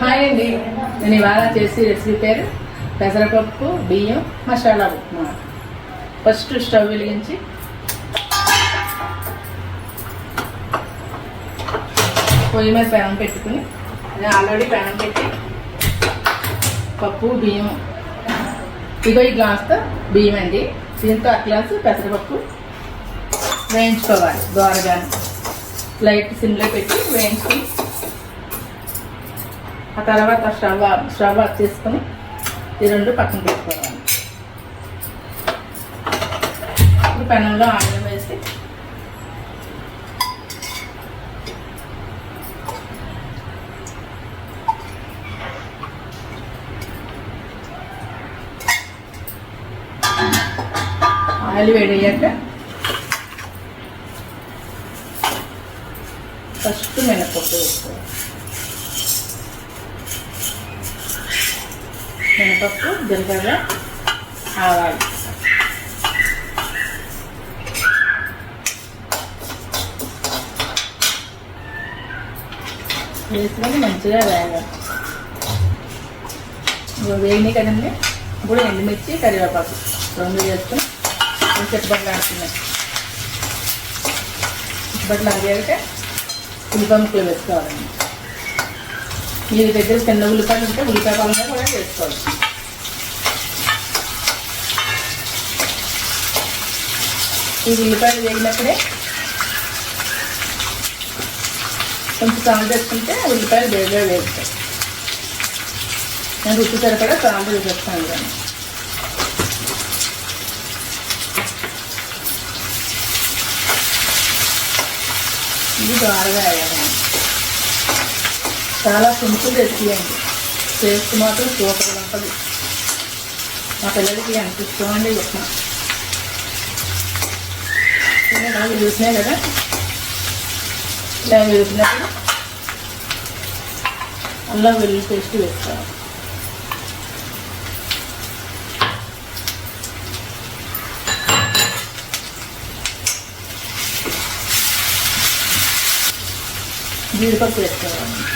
Hi అండి. నేను ఇవాళ చేసి రెసిపీ పేరు పెసరపప్పు బియ్యం మసాలా ఉప్మా. ఫస్ట్ స్టవ్ వెలిగించి పొయ్యి మీద పెనం పెట్టుకుని నేను ఆల్రెడీ పెనం పెట్టి పప్పు బియ్యం. ఇగో ఈ గ్లాస్తో బియ్యం అండి. దీంతో ఆ గ్లాసు పెసరపప్పు వేయించుకోవాలి. ద్వారా లైట్ సిమ్లో పెట్టి వేయించుకుని ఆ తర్వాత స్టవ్ స్టవ్ ఆఫ్ చేసుకొని ఈ రెండు పక్కన పెట్టుకోవాలి. ఇప్పుడు పెనంలో ఆయిల్ వేసి ఆయిల్ వేడయ్యాక ఫస్ట్ మినపప్పు వేసుకోవాలి. మినపప్పు జీలకర్ర ఆవాలు. వేసుకొని మంచిగా వేయాలి. వేగినాయి కదండి? ఇప్పుడు ఎండుమిర్చి కరివేపాకు. రెండు వేసుకొని చెట్టుబట్లు ఆడుతున్నాయి. చెట్టుబట్లు అడిగాక ఉల్లిపాయ వేసుకోవాలండి. మీ దగ్గర చిన్న ఉల్లిపాయలు ఉంటే ఉల్లిపాయ పాలన కూడా వేసుకోవచ్చు ఈ ఉల్లిపాయలు వేగినప్పుడే కొంచెం సాంబార్ వేసుకుంటే ఉల్లిపాయలు వేడిగా వేస్తాయి నేను రుచి సరిపడా సాంబార్ వేసేస్తాను కానీ ఇది బాగా వేయాలి చాలా సింపుల్ రెసిపీ అండి. టేస్ట్ మాత్రం సూపర్ ఉంటుంది. మా పిల్లలకి ఎంత ఇష్టం అండి ఉప్మా ఇలా కదా? ఇలా చూసినప్పుడు అల్లం వెల్లుల్లి పేస్ట్ వేస్తాను. జీడిపప్పు వేసుకోవాలి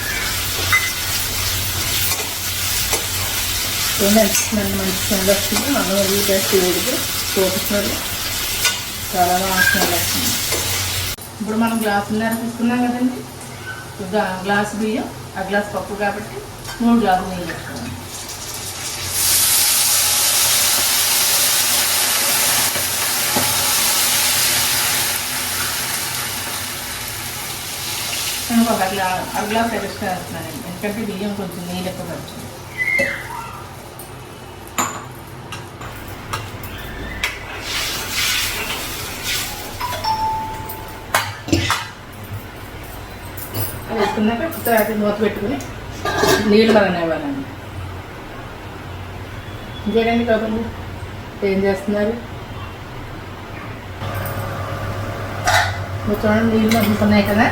నన్ను మంచి స్మెల్ వస్తుంది అన్నం వెల్లుల్లి పేస్ట్ వేడికి చాలా బాగా స్మెల్ వస్తుంది ఇప్పుడు మనం గ్లాసున్నర తీసుకున్నాం కదండి ఒక గ్లాస్ బియ్యం ఆ గ్లాస్ పప్పు కాబట్టి మూడు గ్లాసులు నీళ్ళు వేసుకోవాలి నేను ఒక గ్లా అర గ్లాస్ ఎక్స్ట్రా వేస్తున్నానండి ఎందుకంటే బియ్యం కొంచెం నీళ్ళు ఎక్కువ పడుతుంది అది వేసుకున్నాక తర్వాత మూత పెట్టుకుని నీళ్ళు మనం ఇవ్వాలండి ఇంకేనండి కాకుండా ఏం చేస్తున్నారు? చూడండి నీళ్ళు మగ్గుతున్నాయి కదా.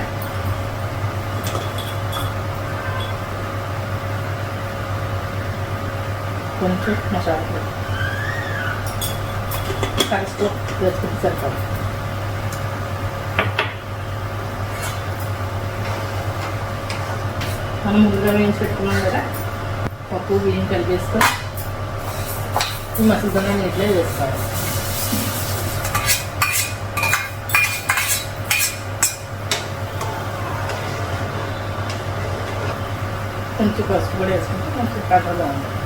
కొంచెం మసాలా కలుసుకో కలిసి వేసుకుంటే సరిపోతుంది మనం ముందుగా వేయించి పెట్టుకున్నాం కదా? పప్పు బియ్యం కలిపేసుకొని ఈ మసలుదన్న నీటిలో వేసుకోవాలి కొంచెం పసుపు కూడా వేసుకుంటే కొంచెం కలర్గా ఉంటుంది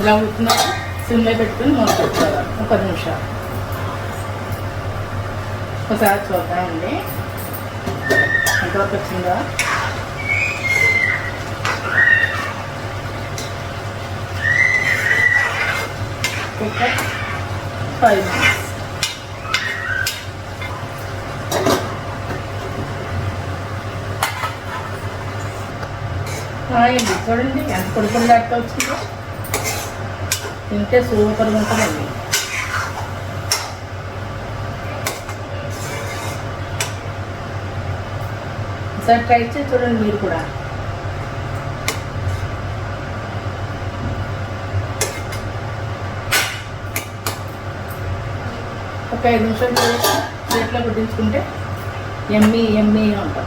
ఇలా ఉడుకున్నాక సిమ్లో పెట్టుకుని మూత పెట్టుకోవాలి. ఒక పది నిమిషాలు ఒకసారి చూద్దామండి. ఎంతవరకు వచ్చిందో కుక్కర్ ఫైవ్ మినిట్స్. అండి. చూడండి ఎంత పొడి పొడి దాకా వచ్చిందో తింటే సూపర్ ఉంటుందండి. ఒకసారి ట్రై చేసి చూడండి మీరు కూడా. ఒక ఐదు నిమిషాలు ప్లేట్లో గుడ్డించుకుంటే ఎమ్మీ ఎమ్మి ఉంటాం